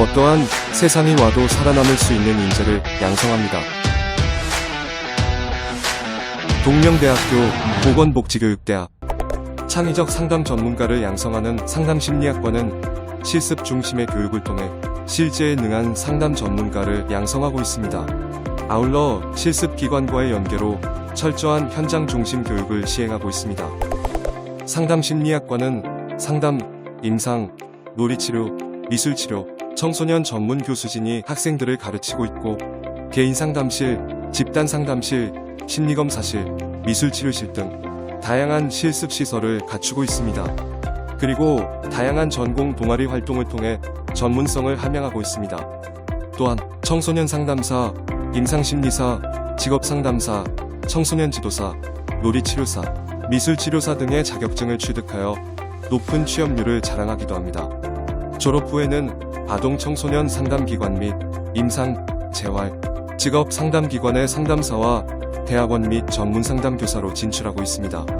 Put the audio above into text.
어떠한 세상이 와도 살아남을 수 있는 인재를 양성합니다. 동명대학교 보건복지교육대학 창의적 상담 전문가를 양성하는 상담심리학과는 실습 중심의 교육을 통해 실제에 능한 상담 전문가를 양성하고 있습니다. 아울러 실습 기관과의 연계로 철저한 현장 중심 교육을 시행하고 있습니다. 상담 심리학과는 상담, 임상, 놀이치료, 미술치료, 청소년 전문 교수진이 학생들을 가르치고 있고 개인 상담실, 집단 상담실, 심리검사실, 미술치료실 등 다양한 실습 시설을 갖추고 있습니다. 그리고 다양한 전공 동아리 활동을 통해 전문성을 함양하고 있습니다. 또한 청소년 상담사, 임상심리사, 직업상담사, 청소년 지도사, 놀이치료사, 미술치료사 등의 자격증을 취득하여 높은 취업률을 자랑하기도 합니다. 졸업 후에는 아동 청소년 상담기관 및 임상, 재활, 직업 상담기관의 상담사와 대학원 및 전문 상담교사로 진출하고 있습니다.